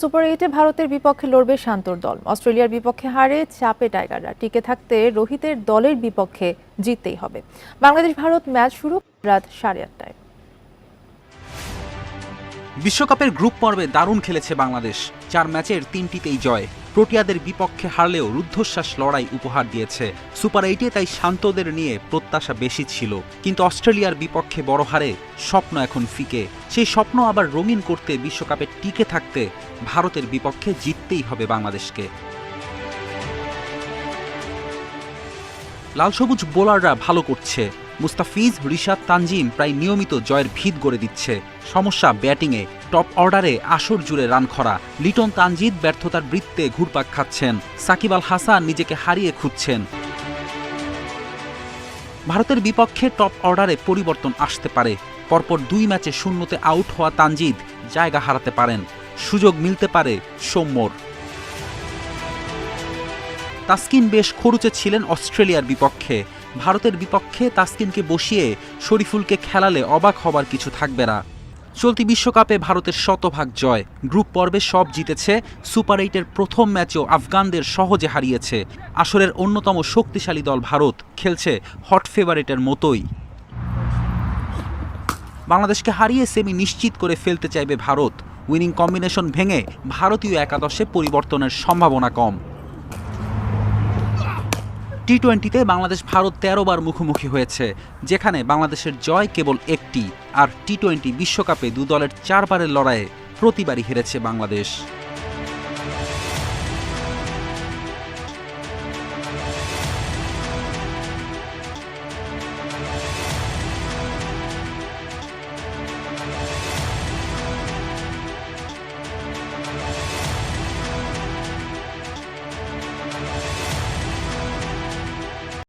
Super এইটে ভারতের বিপক্ষে লড়বে শান্তর দল। অস্ট্রেলিয়ার বিপক্ষে হারে চাপে টাইগাররা। টিকে থাকতে রোহিতের দলের বিপক্ষে জিততেই হবে। বাংলাদেশ ভারত ম্যাচ শুরু রাত সাড়ে আটটায়। বিশ্বকাপের গ্রুপ পর্বে দারুণ খেলেছে বাংলাদেশ। চার ম্যাচের তিনটিতেই জয়। প্রোটিয়াদের বিপক্ষে হারলেও রুদ্ধশ্বাস লড়াই উপহার দিয়েছে। সুপার এইটে তাই শান্তদের নিয়ে প্রত্যাশা বেশি ছিল। কিন্তু অস্ট্রেলিয়ার বিপক্ষে বড় হারে স্বপ্ন এখন ফিকে। সেই স্বপ্ন আবার রঙিন করতে বিশ্বকাপে টিকে থাকতে ভারতের বিপক্ষে জিততেই হবে বাংলাদেশকে। লাল সবুজ বোলাররা ভালো করছে। মুস্তাফিজ, রিশাদ, তানজিম প্রায় নিয়মিত জয়ের ভিত গড়ে দিচ্ছে। সমস্যা ব্যাটিংয়ে টপ অর্ডারে আসর জুড়ে রান খরা। লিটন তানজিদ ব্যর্থতার বৃত্তে ঘুরপাক খাচ্ছেন। সাকিব আল হাসান নিজেকে হারিয়ে খুঁজছেন। ভারতের বিপক্ষে টপ অর্ডারে পরিবর্তন আসতে পারে। পরপর দুই ম্যাচে শূন্যতে আউট হওয়া তানজিদ জায়গা হারাতে পারেন। সুযোগ মিলতে পারে সৌম্যর। তাসকিন বেশ খরুচে ছিলেন অস্ট্রেলিয়ার বিপক্ষে। ভারতের বিপক্ষে তাসকিনকে বসিয়ে শরীফুলকে খেলালে অবাক হবার কিছু থাকবে না। চলতি বিশ্বকাপে ভারতের শতভাগ জয়। গ্রুপ পর্বে সব জিতেছে, সুপার এইটের প্রথম ম্যাচেও আফগানদের সহজে হারিয়েছে। আসরের অন্যতম শক্তিশালী দল ভারত খেলছে হট ফেভারিটের মতোই। বাংলাদেশকে হারিয়ে সেমি নিশ্চিত করে ফেলতে চাইবে ভারত। উইনিং কম্বিনেশন ভেঙে ভারতীয় একাদশে পরিবর্তনের সম্ভাবনা কম। টি টোয়েন্টিতে বাংলাদেশ ভারত তেরো বার মুখোমুখি হয়েছে, যেখানে বাংলাদেশের জয় কেবল একটি, আর টি টোয়েন্টি বিশ্বকাপে দু দলের চারবারের লড়াইয়ে প্রতিবারই হেরেছে বাংলাদেশ।